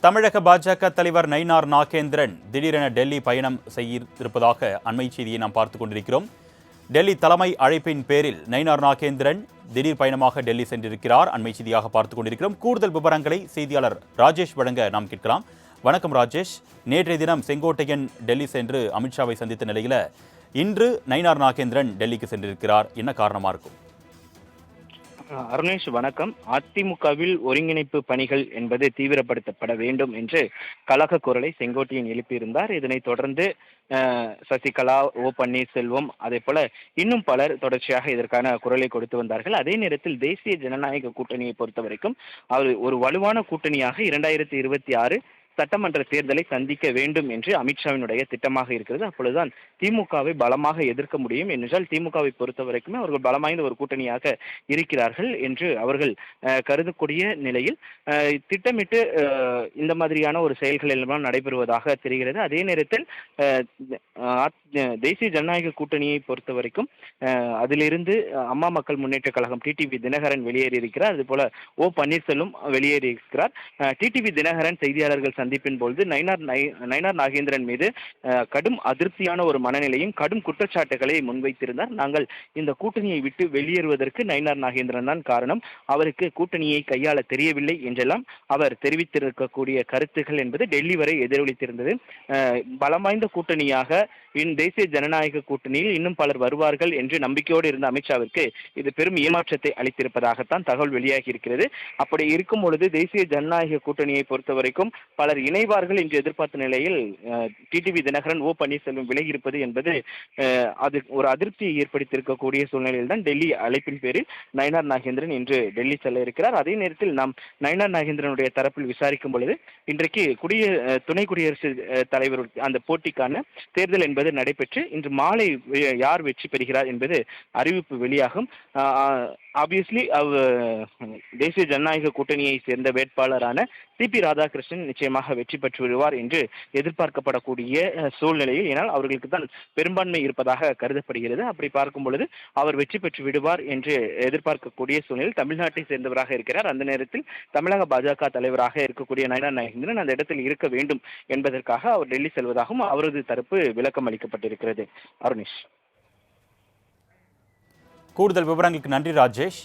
தமிழக பாஜக தலைவர் நயினார் நாகேந்திரன் திடீரென டெல்லி பயணம் செய்திருப்பதாக அண்மை செய்தியை நாம் பார்த்து கொண்டிருக்கிறோம். டெல்லி தலைமை அழைப்பின் பேரில் நயினார் நாகேந்திரன் திடீர் பயணமாக டெல்லி சென்றிருக்கிறார். அண்மை செய்தியாக பார்த்துக் கொண்டிருக்கிறோம். கூடுதல் விவரங்களை செய்தியாளர் ராஜேஷ் வழங்க நாம் கேட்கலாம். வணக்கம் ராஜேஷ். நேற்றைய தினம் செங்கோட்டையன் டெல்லி சென்று அமித்ஷாவை சந்தித்த நிலையில் இன்று நயினார் நாகேந்திரன் டெல்லிக்கு சென்றிருக்கிறார். என்ன காரணமா இருக்கும்? அருணேஷ் வணக்கம். அதிமுகவில் ஒருங்கிணைப்பு பணிகள் என்பது தீவிரப்படுத்தப்பட வேண்டும் என்று கழக குரலை செங்கோட்டையன் எழுப்பியிருந்தார். இதனைத் தொடர்ந்து சசிகலா ஓ பன்னீர்செல்வம் அதே போல இன்னும் பலர் தொடர்ச்சியாக இதற்கான குரலை கொடுத்து வந்தார்கள். அதே நேரத்தில் தேசிய ஜனநாயக கூட்டணியை பொறுத்த வரைக்கும் அவர் ஒரு வலுவான கூட்டணியாக இரண்டாயிரத்தி இருபத்தி ஆறு சட்டமன்ற தேர்தலை சந்திக்க வேண்டும் என்று அமித்ஷாவினுடைய திட்டமாக இருக்கிறது. அப்பொழுதுதான் திமுகவை பலமாக எதிர்க்க முடியும். என்றால் திமுகவை பொறுத்த வரைக்குமே அவர்கள் பலம் வாய்ந்த ஒரு கூட்டணியாக இருக்கிறார்கள் என்று அவர்கள் கருதக்கூடிய நிலையில் திட்டமிட்டு இந்த மாதிரியான ஒரு செயல்கள் எல்லாம் நடைபெறுவதாக தெரிகிறது. அதே நேரத்தில் தேசிய ஜனநாயக கூட்டணியை பொறுத்த வரைக்கும் அதிலிருந்து அம்மா மக்கள் முன்னேற்ற கழகம் டிடிவி தினகரன் வெளியேறி இருக்கிறார் அதுபோல ஓ பன்னீர்செல்வம் வெளியேறி இருக்கிறார் டிடிவி தினகரன் செய்தியாளர்கள் சந்திப்பின் பொழுது நயினார் நை- நயினார் நாகேந்திரன் மீது கடும் அதிருப்தியான ஒரு மனநிலையும் கடும் குற்றச்சாட்டுகளை முன்வைத்திருந்தார். நாங்கள் இந்த கூட்டணியை விட்டு வெளியேறுவதற்கு நயினார் நாகேந்திரன் தான் காரணம். அவருக்கு கூட்டணியை கையாள தெரியவில்லை என்றெல்லாம் அவர் தெரிவித்திருக்கக்கூடிய கருத்துக்கள் என்பது டெல்லி வரை எதிரொலித்திருந்தது. பலம் வாய்ந்த கூட்டணியாக இன் தேசிய ஜனநாயக கூட்டணியில் இன்னும் பலர் வருவார்கள் என்று நம்பிக்கையோடு இருந்த அமித்ஷாவிற்கு இது பெரும் ஏமாற்றத்தை அளித்திருப்பதாகத்தான் தகவல் வெளியாகி இருக்கிறது அப்படி இருக்கும் பொழுது தேசிய ஜனநாயக கூட்டணியை பொறுத்த வரைக்கும் பலர் இணைவார்கள் என்று எதிர்பார்த்த நிலையில் டிடிவி தினகரன் ஓ பன்னீர்செல்வம் விலகி இருப்பது என்பது அது ஒரு அதிருப்தியை ஏற்படுத்தியிருக்கக்கூடிய சூழ்நிலையில் தான் டெல்லி அழைப்பின் பேரில் நயனார் நாகேந்திரன் இன்று டெல்லி செல்ல இருக்கிறார். அதே நேரத்தில் நாம் நயனார் நாகேந்திரனுடைய தரப்பில் விசாரிக்கும் பொழுது இன்றைக்கு குடிய துணை குடியரசு தலைவர் அந்த போட்டிக்கான தேர்தல் என்பது நடைபெற்று இன்று மாலை யார் வெற்றி பெறுகிறார் என்பது அறிவிப்பு வெளியாகும். ஆப்வியஸ்லி அவ் தேசிய ஜனநாயக கூட்டணியை சேர்ந்த வேட்பாளரான சிபி ராதாகிருஷ்ணன் நிச்சயமாக வெற்றி பெற்று விடுவார் என்று எதிர்பார்க்கப்படக்கூடிய சூழ்நிலையில் ஏனால் அவர்களுக்கு தான் பெரும்பான்மை இருப்பதாக கருதப்படுகிறது. அப்படி பார்க்கும் பொழுது அவர் வெற்றி பெற்று விடுவார் என்று எதிர்பார்க்கக்கூடிய சூழ்நிலையில் தமிழ்நாட்டை சேர்ந்தவராக இருக்கிறார். அந்த நேரத்தில் தமிழக பாஜக தலைவராக இருக்கக்கூடிய நயனா நாகேந்திரன் அந்த இடத்தில் இருக்க வேண்டும் என்பதற்காக அவர் டெல்லி செல்வதாகவும் அவரது தரப்பு விளக்கம் அளிக்கப்பட்டிருக்கிறது அருணேஷ். கூடுதல் விவரங்களுக்கு நன்றி ராஜேஷ்.